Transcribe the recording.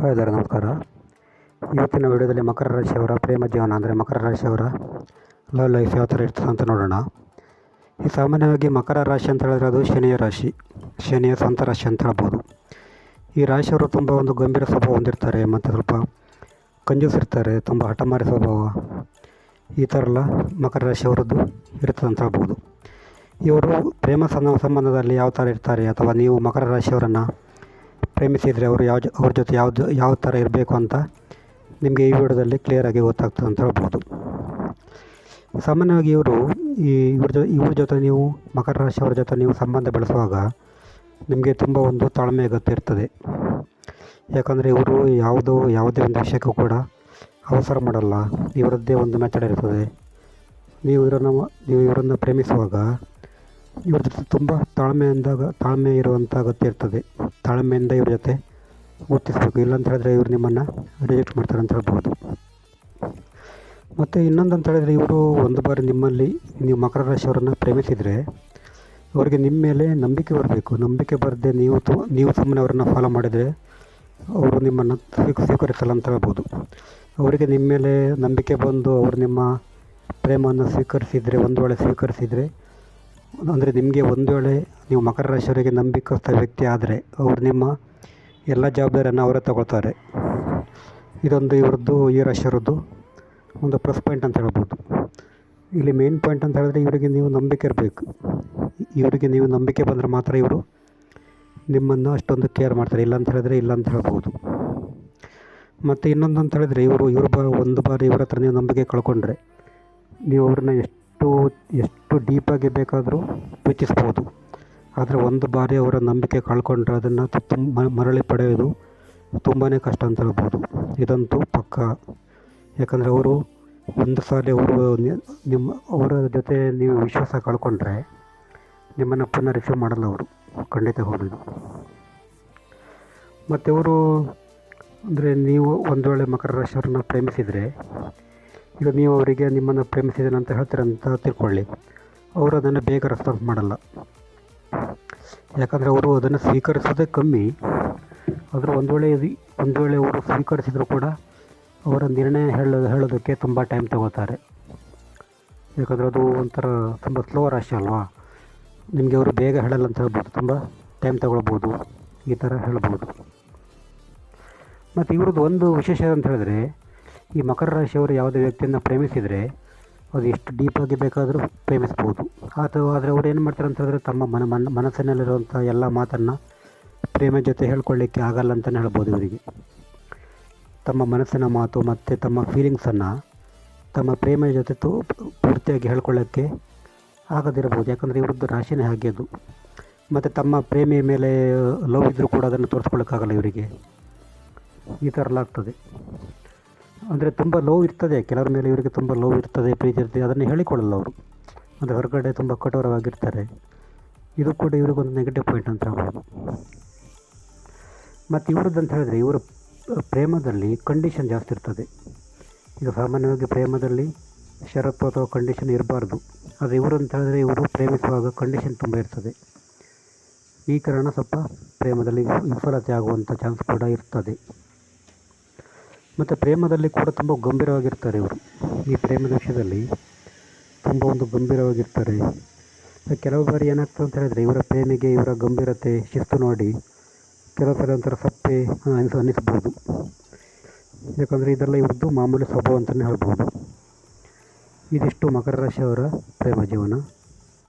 Hi ಎಲ್ಲರೂ ನಮಸ್ಕಾರ. ಇವತ್ತಿನ ವಿಡಿಯೋದಲ್ಲಿ ಮಕರ ರಾಶಿಯವರ ಪ್ರೇಮ ಜೀವನ ಅಂದರೆ ಮಕರ ರಾಶಿಯವರ ಲವ್ ಲೈಫ್ ಯಾವ ಥರ ಇರ್ತದೆ ಅಂತ ನೋಡೋಣ. ಈ ಸಾಮಾನ್ಯವಾಗಿ ಮಕರ ರಾಶಿ ಅಂತ ಹೇಳಿದ್ರೆ ಅದು ಶನಿಯ ರಾಶಿ, ಶನಿಯ ಸ್ವಂತ ರಾಶಿ ಅಂತ ಹೇಳ್ಬೋದು. ಈ ರಾಶಿಯವರು ತುಂಬ ಒಂದು ಗಂಭೀರ ಸ್ವಭಾವ ಹೊಂದಿರ್ತಾರೆ, ಮತ್ತು ಸ್ವಲ್ಪ ಕಂಜೂಸಿರ್ತಾರೆ, ತುಂಬ ಹಠಮಾರಿ ಸ್ವಭಾವ. ಈ ಥರ ಎಲ್ಲ ಮಕರ ರಾಶಿಯವರದ್ದು ಇರ್ತದೆ ಅಂತ ಹೇಳ್ಬೋದು. ಇವರು ಪ್ರೇಮ ಸಂಬಂಧದಲ್ಲಿ ಯಾವ ಥರ ಇರ್ತಾರೆ ಅಥವಾ ನೀವು ಮಕರ ರಾಶಿಯವರನ್ನು ಪ್ರೇಮಿಸಿದರೆ ಅವರು ಯಾವ ಅವ್ರ ಜೊತೆ ಯಾವುದು, ಯಾವ ಥರ ಇರಬೇಕು ಅಂತ ನಿಮಗೆ ಈ ವಿಡಿಯೋದಲ್ಲಿ ಕ್ಲಿಯರಾಗಿ ಗೊತ್ತಾಗ್ತದೆ ಅಂತ ಹೇಳ್ಬೋದು. ಸಾಮಾನ್ಯವಾಗಿ ಇವರು ಈ ಇವ್ರ ಜೊ, ಇವ್ರ ಜೊತೆ ನೀವು, ಮಕರ ರಾಶಿಯವರ ಜೊತೆ ನೀವು ಸಂಬಂಧ ಬೆಳೆಸುವಾಗ ನಿಮಗೆ ತುಂಬ ಒಂದು ತಾಳ್ಮೆ ಅಗತ್ಯ ಇರ್ತದೆ ಯಾಕಂದರೆ ಇವರು ಯಾವುದೋ, ಯಾವುದೇ ಒಂದು ವಿಷಯಕ್ಕೂ ಕೂಡ ಅವಸರ ಮಾಡಲ್ಲ. ಇವರದ್ದೇ ಒಂದು ಮೆಥಡ್ ಇರ್ತದೆ. ನೀವು ಇವರನ್ನು ನೀವು ಇವರನ್ನು ಪ್ರೇಮಿಸುವಾಗ ಇವ್ರ ಜೊತೆ ತುಂಬ ತಾಳ್ಮೆಯಿಂದಾಗ ತಾಳ್ಮೆ ಇರುವಂಥ ಅಗತ್ಯ ಇರ್ತದೆ. ತಾಳ್ಮೆಯಿಂದ ಇವ್ರ ಜೊತೆ ಗುರ್ತಿಸಬೇಕು. ಇಲ್ಲಂತ ಹೇಳಿದ್ರೆ ಇವರು ನಿಮ್ಮನ್ನು ರಿಜೆಕ್ಟ್ ಮಾಡ್ತಾರೆ ಅಂತ ಹೇಳ್ಬೋದು. ಮತ್ತು ಇನ್ನೊಂದು ಅಂತ ಹೇಳಿದ್ರೆ ಇವರು ಒಂದು ಬಾರಿ ನಿಮ್ಮಲ್ಲಿ ನೀವು ಮಕರ ರಾಶಿಯವರನ್ನು ಪ್ರೇಮಿಸಿದರೆ ಅವರಿಗೆ ನಿಮ್ಮ ಮೇಲೆ ನಂಬಿಕೆ ಬರಬೇಕು. ನಂಬಿಕೆ ಬರದೆ ನೀವು ತು, ನೀವು ಸುಮ್ಮನೆ ಅವರನ್ನು ಫಾಲೋ ಮಾಡಿದರೆ ಅವರು ನಿಮ್ಮನ್ನು ಸ್ವೀಕ, ಸ್ವೀಕರಿಸಲ್ಲ ಅಂತ ಹೇಳ್ಬೋದು. ಅವರಿಗೆ ನಿಮ್ಮ ಮೇಲೆ ನಂಬಿಕೆ ಬಂದು ಅವರು ನಿಮ್ಮ ಪ್ರೇಮವನ್ನು ಸ್ವೀಕರಿಸಿದರೆ, ಒಂದು ವೇಳೆ ಸ್ವೀಕರಿಸಿದರೆ ಅಂದರೆ ನಿಮಗೆ ಒಂದು ವೇಳೆ ನೀವು ಮಕರ ರಾಶಿಯವರಿಗೆ ನಂಬಿಕಸ್ಥ ವ್ಯಕ್ತಿ ಆದರೆ ಅವರು ನಿಮ್ಮ ಎಲ್ಲ ಜವಾಬ್ದಾರಿಯನ್ನು ಅವರೇ ತಗೊಳ್ತಾರೆ. ಇದೊಂದು ಇವ್ರದ್ದು ಈ ರಾಶಿಯವರದ್ದು ಒಂದು ಪ್ಲಸ್ ಪಾಯಿಂಟ್ ಅಂತ ಹೇಳ್ಬೋದು. ಇಲ್ಲಿ ಮೇನ್ ಪಾಯಿಂಟ್ ಅಂತ ಹೇಳಿದ್ರೆ ಇವರಿಗೆ ನೀವು ನಂಬಿಕೆ ಇರಬೇಕು. ಇವರಿಗೆ ನೀವು ನಂಬಿಕೆ ಬಂದರೆ ಮಾತ್ರ ಇವರು ನಿಮ್ಮನ್ನು ಅಷ್ಟೊಂದು ಕೇರ್ ಮಾಡ್ತಾರೆ. ಇಲ್ಲ ಅಂತ ಹೇಳಿದ್ರೆ ಇಲ್ಲ ಅಂತ ಹೇಳ್ಬೋದು. ಮತ್ತು ಇನ್ನೊಂದು ಅಂತ ಹೇಳಿದ್ರೆ ಇವರು, ಇವ್ರ ಬ, ಒಂದು ಬಾರಿ ಇವ್ರ ಹತ್ರ ನೀವು ನಂಬಿಕೆ ಕಳ್ಕೊಂಡ್ರೆ ನೀವು ಅವ್ರನ್ನ ಎಷ್ಟು ಎಷ್ಟು ಎಷ್ಟು ಡೀಪಾಗಿ ಬೇಕಾದರೂ ಪ್ರೀತಿಸ್ಬೋದು. ಆದರೆ ಒಂದು ಬಾರಿ ಅವರ ನಂಬಿಕೆ ಕಳ್ಕೊಂಡ್ರೆ ಅದನ್ನು ತುಂಬ ಮರಳಿ ಪಡೆಯೋದು ತುಂಬಾ ಕಷ್ಟ ಅಂತ ಹೇಳ್ಬೋದು. ಇದಂತೂ ಪಕ್ಕ. ಯಾಕಂದರೆ ಅವರು ಒಂದು ಸಾರಿ ಅವರು ನಿಮ್ಮ, ಅವರ ಜೊತೆ ನೀವು ವಿಶ್ವಾಸ ಕಳ್ಕೊಂಡ್ರೆ ನಿಮ್ಮನ್ನು ಪುನಃ ರಿಸೀವ್ ಮಾಡಲ್ಲ ಅವರು. ಖಂಡಿತ ಹೋಗೋದು ಮತ್ತು ಅವರು ಅಂದರೆ ನೀವು ಒಂದು ವೇಳೆ ಮಕರ ರಾಶಿಯವ್ರನ್ನ ಪ್ರೇಮಿಸಿದರೆ ಈಗ ನೀವು ಅವರಿಗೆ ನಿಮ್ಮನ್ನು ಪ್ರೇಮಿಸಿದ್ದೇನೆ ಅಂತ ಹೇಳ್ತೀರಂತ ತಿಳ್ಕೊಳ್ಳಿ. ಅವರು ಅದನ್ನು ಬೇಗ ರೆಸ್ಪಾನ್ಸ್ ಮಾಡಲ್ಲ. ಯಾಕಂದರೆ ಅವರು ಅದನ್ನು ಸ್ವೀಕರಿಸೋದೇ ಕಮ್ಮಿ. ಆದರೆ ಒಂದು ವೇಳೆ ಒಂದು ವೇಳೆ ಅವರು ಸ್ವೀಕರಿಸಿದರೂ ಕೂಡ ಅವರ ನಿರ್ಣಯ ಹೇಳೋದು ಹೇಳೋದಕ್ಕೆ ತುಂಬ ಟೈಮ್ ತಗೋತಾರೆ. ಯಾಕಂದರೆ ಅದು ಒಂಥರ ತುಂಬ ಸ್ಲೋ ರಾಶಿ ಅಲ್ವಾ? ನಿಮಗೆ ಅವರು ಬೇಗ ಹೇಳಲ್ಲ ಅಂತ ಹೇಳ್ಬೋದು. ತುಂಬ ಟೈಮ್ ತಗೊಳ್ಬೋದು. ಈ ಥರ ಹೇಳ್ಬೋದು. ಮತ್ತು ಇವ್ರದ್ದು ಒಂದು ವಿಶೇಷ ಅಂತ ಹೇಳಿದ್ರೆ ಈ ಮಕರ ರಾಶಿಯವರು ಯಾವುದೇ ವ್ಯಕ್ತಿಯನ್ನು ಪ್ರೇಮಿಸಿದರೆ ಅದು ಎಷ್ಟು ಡೀಪಾಗಿ ಬೇಕಾದರೂ ಪ್ರೇಮಿಸ್ಬೋದು. ಅಥವಾ ಆದರೆ ಅವ್ರು ಏನು ಮಾಡ್ತಾರೆ ಅಂತ ತಮ್ಮ ಮನ ಮನ, ಮನಸ್ಸಿನಲ್ಲಿರುವಂಥ ಎಲ್ಲ ಮಾತನ್ನು ಪ್ರೇಮ ಜೊತೆ ಹೇಳ್ಕೊಳ್ಳಿಕ್ಕೆ ಆಗಲ್ಲ ಅಂತಲೇ ಹೇಳ್ಬೋದು ಇವರಿಗೆ. ತಮ್ಮ ಮನಸ್ಸಿನ ಮಾತು ಮತ್ತು ತಮ್ಮ ಫೀಲಿಂಗ್ಸನ್ನು ತಮ್ಮ ಪ್ರೇಮ ಜೊತೆ ತು, ಪೂರ್ತಿಯಾಗಿ ಹೇಳ್ಕೊಳ್ಳೋಕ್ಕೆ ಆಗದಿರ್ಬೋದು ಯಾಕಂದರೆ ಇವ್ರದ್ದು ರಾಶಿನೇ ಹಾಗೆ ಅದು. ಮತ್ತು ತಮ್ಮ ಪ್ರೇಮಿಯ ಮೇಲೆ ಲವ್ ಇದ್ದರೂ ಕೂಡ ಅದನ್ನು ತೋರಿಸ್ಕೊಳ್ಳೋಕ್ಕಾಗಲ್ಲ ಇವರಿಗೆ. ಈ ಥರ ಆಗ್ತದೆ. ಅಂದರೆ ತುಂಬ ಲೋ ಇರ್ತದೆ. ಕೆಲವರ ಮೇಲೆ ಇವರಿಗೆ ತುಂಬ ಲೋ ಇರ್ತದೆ ಪ್ರೀತಿ ಇರ್ತದೆ. ಅದನ್ನು ಹೇಳಿಕೊಳ್ಳಲ್ಲ ಅವರು. ಅಂದರೆ ಹೊರಗಡೆ ತುಂಬ ಕಠೋರವಾಗಿರ್ತಾರೆ. ಇದು ಕೂಡ ಇವ್ರಿಗೊಂದು ನೆಗೆಟಿವ್ ಪಾಯಿಂಟ್ ಅಂತ ಹೇಳ್ಬೋದು. ಮತ್ತು ಇವ್ರದ್ದು ಅಂತ ಹೇಳಿದ್ರೆ ಇವರ ಪ್ರೇಮದಲ್ಲಿ ಕಂಡೀಷನ್ ಜಾಸ್ತಿ ಇರ್ತದೆ. ಈಗ ಸಾಮಾನ್ಯವಾಗಿ ಪ್ರೇಮದಲ್ಲಿ ಷರತ್ತು ಅಥವಾ ಕಂಡೀಷನ್ ಇರಬಾರ್ದು. ಆದರೆ ಇವರು ಅಂತ ಹೇಳಿದ್ರೆ ಇವರು ಪ್ರೇಮಿಸುವಾಗ ಕಂಡೀಷನ್ ತುಂಬ ಇರ್ತದೆ. ಈ ಕಾರಣ ಸ್ವಲ್ಪ ಪ್ರೇಮದಲ್ಲಿ ವಿಫಲತೆ ಆಗುವಂಥ ಚಾನ್ಸ್ ಕೂಡ ಇರ್ತದೆ. ಮತ್ತು ಪ್ರೇಮದಲ್ಲಿ ಕೂಡ ತುಂಬ ಗಂಭೀರವಾಗಿರ್ತಾರೆ ಇವರು. ಈ ಪ್ರೇಮದ ವಿಷಯದಲ್ಲಿ ತುಂಬ ಒಂದು ಗಂಭೀರವಾಗಿರ್ತಾರೆ. ಕೆಲವು ಬಾರಿ ಏನಾಗ್ತದೆ ಅಂತ ಹೇಳಿದರೆ ಇವರ ಪ್ರೇಮಿಗೆ ಇವರ ಗಂಭೀರತೆ ಶಿಸ್ತು ನೋಡಿ ಕೆಲವು ಸಲ ಒಂಥರ ಸಪ್ಪೆ ಅನಿಸ್, ಅನ್ನಿಸ್ಬೋದು. ಯಾಕಂದರೆ ಇದೆಲ್ಲ ಇವ್ರದ್ದು ಮಾಮೂಲಿ ಸ್ವಭಾವ ಅಂತಲೇ ಹೇಳ್ಬೋದು. ಇದಿಷ್ಟು ಮಕರ ರಾಶಿಯವರ ಪ್ರೇಮ ಜೀವನ.